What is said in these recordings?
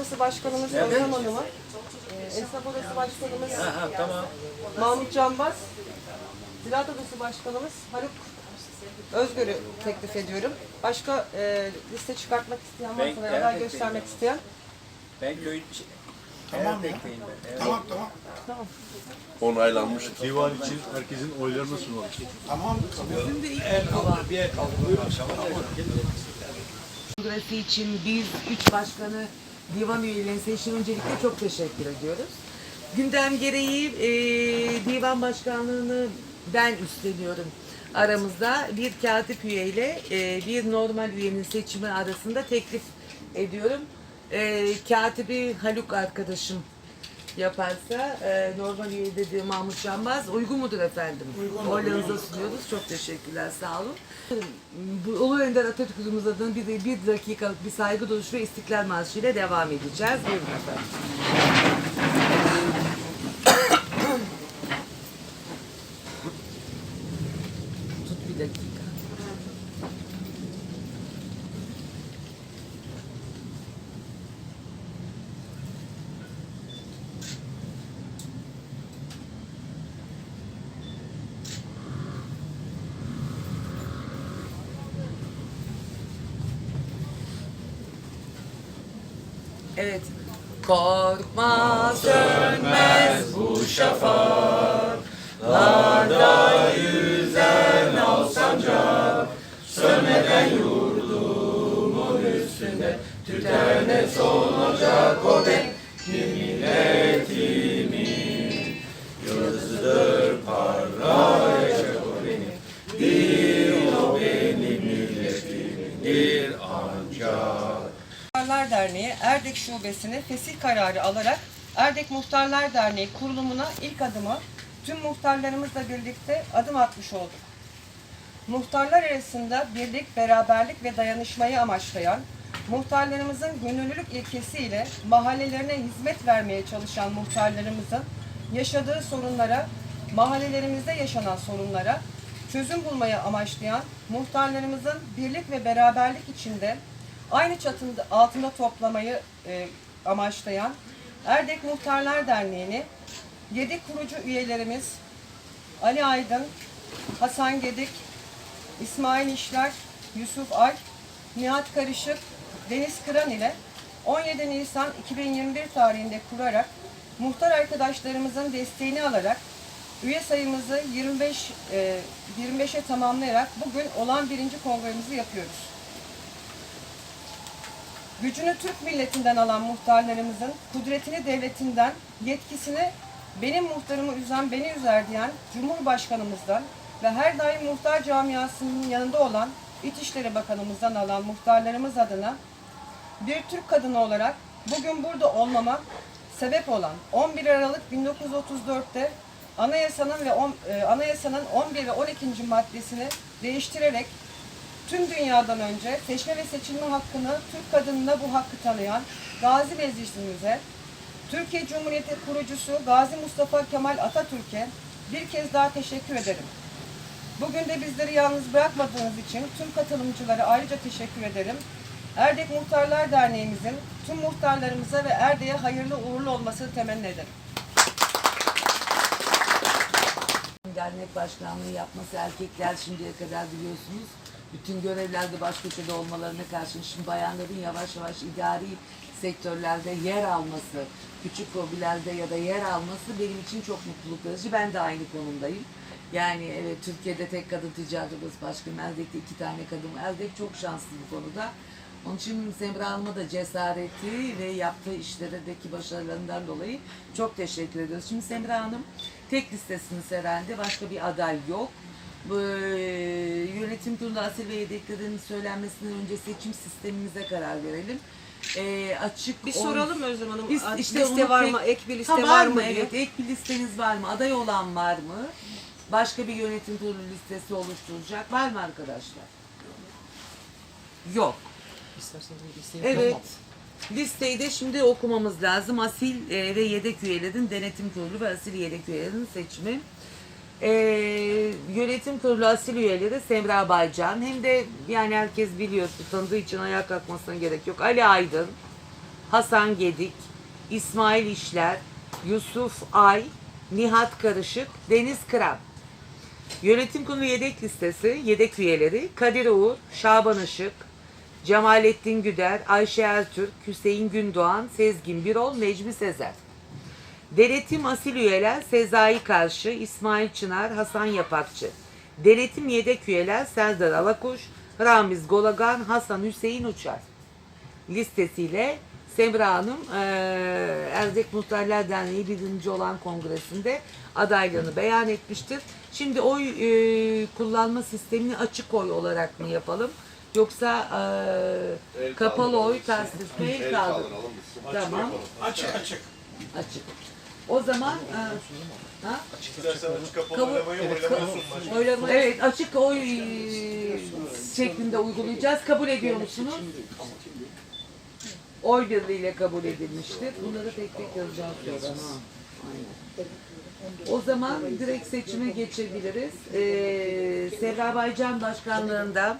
Odası Başkanımız. Özlem Hanım'a, e, Esnaf Odası Başkanımız Ha, ha, tamam. Mahmut Canbaz, Ziraat Odası Başkanımız Haluk Özgür'ü teklif ediyorum. Başka e, liste çıkartmak isteyen varsa veya aday de göstermek isteyen. Ben köyün... Tamam Evet, ya. Evet. Tamam tamam. onaylanmıştır. Divan için herkesin oylarını sunulur. Tamam. Kongresi için biz üç başkanı divan üyelerine seçim öncelikle çok teşekkür ediyoruz. Gündem gereği e, divan başkanlığını ben üstleniyorum. Aramızda bir katip üyeyle e, bir normal üyenin seçimi arasında teklif ediyorum. E, katibi Haluk arkadaşım yaparsa e, normal üye dediği Mahmut Canbaz uygun mudur efendim? Oylarınıza sunuyoruz. Çok teşekkürler. Sağ olun. Bu Ulu Önder Atatürk'ümüz adına bir, bir dakikalık bir saygı duruşu ve istiklal marşı ile devam edeceğiz. Buyurun efendim. Tut bir dakika. Evet. Korkma sönmez bu şafaklarda yüzen al sancak Sönmeden yurdumun üstünde tütene solacak o benim milletimin Yıldızıdır parlayacak o benim Bir o benim milletimindir ancak Derneği Erdek Şubesi'ni fesih kararı alarak Erdek Muhtarlar Derneği kurulumuna ilk adımı tüm muhtarlarımızla birlikte adım atmış olduk. Muhtarlar arasında birlik, beraberlik ve dayanışmayı amaçlayan, muhtarlarımızın gönüllülük ilkesiyle mahallelerine hizmet vermeye çalışan muhtarlarımızın yaşadığı sorunlara, mahallelerimizde yaşanan sorunlara çözüm bulmaya amaçlayan muhtarlarımızın birlik ve beraberlik içinde aynı çatının altında toplamayı e, amaçlayan Erdek Muhtarlar Derneği'ni 7 kurucu üyelerimiz Ali Aydın, Hasan Gedik, İsmail İşler, Yusuf Ay, Nihat Karışık, Deniz Kıran ile 17 Nisan 2021 tarihinde kurarak muhtar arkadaşlarımızın desteğini alarak üye sayımızı 25 e, 25'e tamamlayarak bugün olan birinci kongremizi yapıyoruz. Gücünü Türk milletinden alan muhtarlarımızın kudretini devletinden, yetkisini benim muhtarımı üzen beni üzer diyen Cumhurbaşkanımızdan ve her daim muhtar camiasının yanında olan İçişleri Bakanımızdan alan muhtarlarımız adına bir Türk kadını olarak bugün burada olmama sebep olan 11 Aralık 1934'te anayasanın ve on- e, anayasanın 11 ve 12. maddesini değiştirerek tüm dünyadan önce seçme ve seçilme hakkını Türk kadınına bu hakkı tanıyan Gazi Meclisimize, Türkiye Cumhuriyeti kurucusu Gazi Mustafa Kemal Atatürk'e bir kez daha teşekkür ederim. Bugün de bizleri yalnız bırakmadığınız için tüm katılımcılara ayrıca teşekkür ederim. Erdek Muhtarlar Derneğimizin tüm muhtarlarımıza ve Erdek'e hayırlı uğurlu olmasını temenni ederim. Dernek başkanlığı yapması erkekler şimdiye kadar biliyorsunuz. Bütün görevlerde baş köşede olmalarına karşın şimdi bayanların yavaş yavaş idari sektörlerde yer alması, küçük hobilerde ya da yer alması benim için çok mutluluk verici. Ben de aynı konumdayım. Yani evet Türkiye'de tek kadın ticaret odası başkanı, Erdek'te iki tane kadın. var. Erdek çok şanslı bu konuda. Onun için Semra Hanım'a da cesareti ve yaptığı işlerdeki başarılarından dolayı çok teşekkür ediyoruz. Şimdi Semra Hanım tek listesini serende başka bir aday yok. Bu, e, yönetim kurulu asil ve yedeklerin söylenmesinden önce seçim sistemimize karar verelim. E, açık Bir oy- soralım Özlem Hanım. Ad- işte liste var mı? Ek bir liste Ha, var, mı? diye. Evet, ek bir listeniz var mı? Aday olan var mı? Başka bir yönetim kurulu listesi oluşturacak var mı arkadaşlar? Yok. Evet. Listeyi de şimdi okumamız lazım. Asil e, ve yedek üyelerin denetim kurulu ve asil yedek üyelerin seçimi. E, yönetim kurulu asil üyeleri Semra Baycan. Hem de yani herkes biliyor, tanıdığı için ayağa kalkmasına gerek yok. Ali Aydın, Hasan Gedik, İsmail İşler, Yusuf Ay, Nihat Karışık, Deniz Kıran. Yönetim kurulu yedek listesi, yedek üyeleri Kadir Uğur, Şaban Işık, Cemalettin Güder, Ayşe Ertürk, Hüseyin Gündoğan, Sezgin Birol, Necmi Sezer. Denetim asil üyeler Sezai Karşı, İsmail Çınar, Hasan Yapakçı. Denetim yedek üyeler Serdar Alakuş, Ramiz Golagan, Hasan Hüseyin Uçar. Listesiyle Semra Hanım eee Erdek Muhtarlar Derneği birinci olan kongresinde adaylığını beyan etmiştir. Şimdi oy kullanma sistemini açık oy olarak mı yapalım? Yoksa eee, kapalı oy tasdik mi? El kaldır. Tamam. Açık açık. Açık. O zaman e, ha? İstersen açık kapalı Kabul- oylamayı evet, oylamaya kabul- sunma. Oylama, evet açık oy şeklinde uygulayacağız. Kabul ediyor musunuz? Oy birliğiyle kabul edilmiştir. Bunları tek tek yazacağız sonra. Ha, aynen. O zaman direkt seçime geçebiliriz. Ee, Serra Baycan Başkanlığında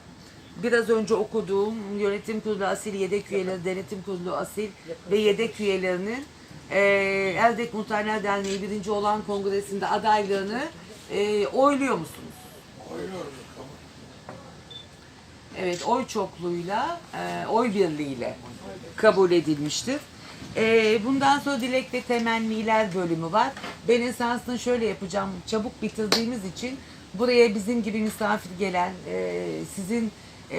biraz önce okuduğum yönetim kurulu asil yedek üyeleri, denetim kurulu asil ve yedek üyelerinin e, Erdek Muhtarlar Derneği birinci olan kongresinde adaylığını e, oyluyor musunuz? Evet, oy çokluğuyla, e, oy birliğiyle kabul edilmiştir. E, bundan sonra dilek ve temenniler bölümü var. Ben esasında şöyle yapacağım, çabuk bitirdiğimiz için buraya bizim gibi misafir gelen, e, sizin e,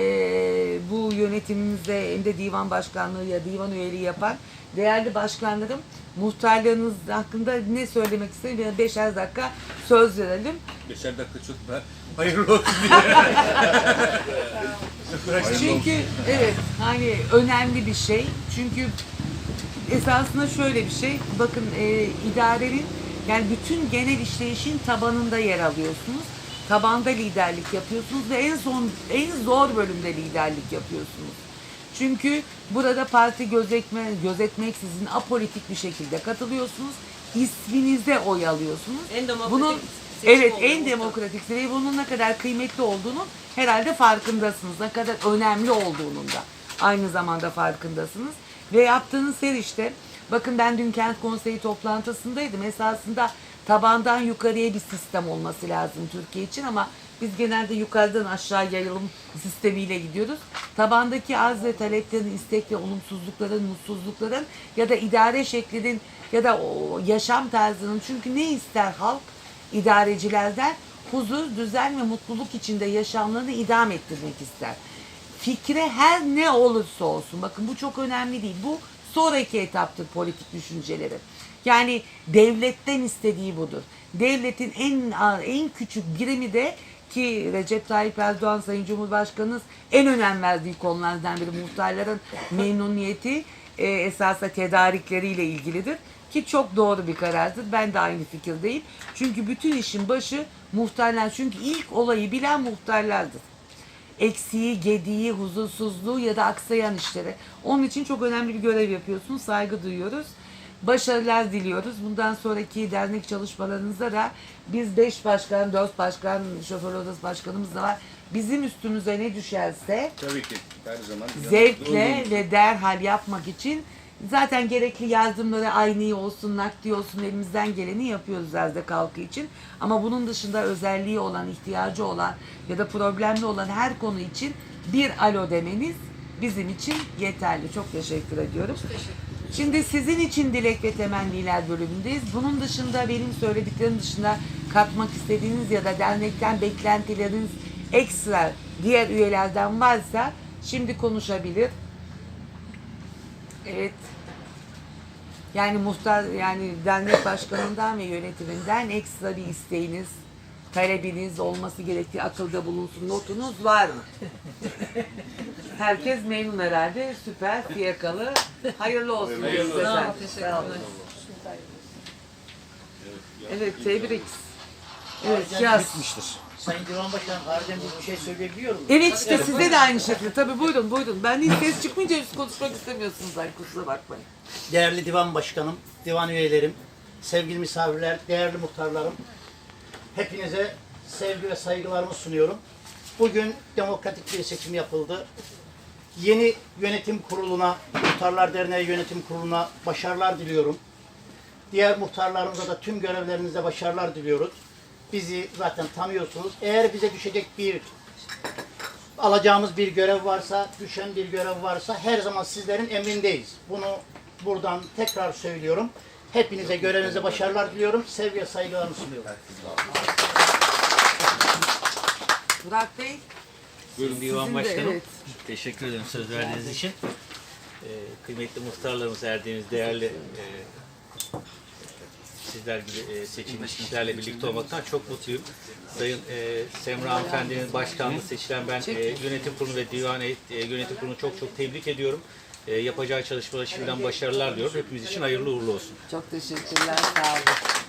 bu yönetimimizde hem de divan başkanlığı ya divan üyeliği yapan değerli başkanlarım muhtarlarınız hakkında ne söylemek istedim? Beşer dakika söz verelim. Beşer dakika çok ben hayırlı olsun diye. Çünkü evet hani önemli bir şey. Çünkü esasında şöyle bir şey. Bakın e, idarenin yani bütün genel işleyişin tabanında yer alıyorsunuz. Tabanda liderlik yapıyorsunuz ve en son en zor bölümde liderlik yapıyorsunuz. Çünkü burada parti gözetme, gözetmeksizin apolitik bir şekilde katılıyorsunuz. İsminize oy alıyorsunuz. En demokratik Bunun evet en demokratik ve bunun ne kadar kıymetli olduğunu herhalde farkındasınız. Ne kadar önemli olduğunun da aynı zamanda farkındasınız. Ve yaptığınız her işte bakın ben dün kent konseyi toplantısındaydım. Esasında tabandan yukarıya bir sistem olması lazım Türkiye için ama biz genelde yukarıdan aşağı yayılım sistemiyle gidiyoruz. Tabandaki arz ve taleplerin, istek ve olumsuzlukların, mutsuzlukların ya da idare şeklinin ya da o yaşam tarzının çünkü ne ister halk? idarecilerden huzur, düzen ve mutluluk içinde yaşamlarını idam ettirmek ister. Fikre her ne olursa olsun, bakın bu çok önemli değil. Bu sonraki etaptır politik düşünceleri. Yani devletten istediği budur. Devletin en en küçük birimi de ki Recep Tayyip Erdoğan Sayın Cumhurbaşkanımız en önem verdiği konulardan biri muhtarların memnuniyeti e, esasla tedarikleriyle ilgilidir. Ki çok doğru bir karardır. Ben de aynı fikirdeyim. Çünkü bütün işin başı muhtarlar. Çünkü ilk olayı bilen muhtarlardır. Eksiği, gediği, huzursuzluğu ya da aksayan işleri. Onun için çok önemli bir görev yapıyorsunuz. Saygı duyuyoruz. Başarılar diliyoruz. Bundan sonraki dernek çalışmalarınızda da biz beş başkan, dört başkan, şoför odası başkanımız da var. Bizim üstümüze ne düşerse Tabii ki her zaman. zevkle ve derhal yapmak için zaten gerekli yardımları aynı olsun, nakdi olsun elimizden geleni yapıyoruz Erzek halkı için. Ama bunun dışında özelliği olan, ihtiyacı olan ya da problemli olan her konu için bir alo demeniz bizim için yeterli. Çok teşekkür ediyorum. Şimdi sizin için dilek ve temenniler bölümündeyiz. Bunun dışında benim söylediklerim dışında katmak istediğiniz ya da dernekten beklentileriniz ekstra diğer üyelerden varsa şimdi konuşabilir. Evet. Yani muhtar yani dernek başkanından ve yönetiminden ekstra bir isteğiniz, talebiniz olması gerektiği akılda bulunsun notunuz var mı? Herkes memnun herhalde. Süper. Fiyakalı. Hayırlı olsun. Hayırlı size. olsun. Sağ olun. Teşekkürler. Evet, tebrik. Evet, yaz. bitmiştir. Sayın Divan Başkanım harbiden bir şey söyleyebiliyor muyum? Evet işte size de aynı şekilde. Tabii buyurun buyurun. Ben hiç ses çıkmayınca siz konuşmak istemiyorsunuz. Ay kusura bakmayın. Değerli Divan Başkanım, divan üyelerim, sevgili misafirler, değerli muhtarlarım. Hepinize sevgi ve saygılarımı sunuyorum. Bugün demokratik bir seçim yapıldı. Yeni yönetim kuruluna, Muhtarlar Derneği Yönetim Kurulu'na başarılar diliyorum. Diğer muhtarlarımıza da tüm görevlerinizde başarılar diliyoruz. Bizi zaten tanıyorsunuz. Eğer bize düşecek bir alacağımız bir görev varsa, düşen bir görev varsa her zaman sizlerin emrindeyiz. Bunu buradan tekrar söylüyorum. Hepinize görevinize başarılar diliyorum. Sevgi ve saygılarımı sunuyorum. Burak Bey, Buyurun Divan Başkanım. evet. Teşekkür ederim söz verdiğiniz için. Ee, kıymetli muhtarlarımız, erdiğiniz değerli e, sizler gibi e, seçilmiş kişilerle birlikte olmaktan çok mutluyum. Sayın e, Semra Hanımefendi'nin başkanlığı seçilen ben e, yönetim kurulu ve divan e, yönetim kurulunu çok çok tebrik ediyorum. E, yapacağı çalışmalara şimdiden başarılar diliyorum. Hepimiz için hayırlı uğurlu olsun. çok teşekkürler, sağ olun.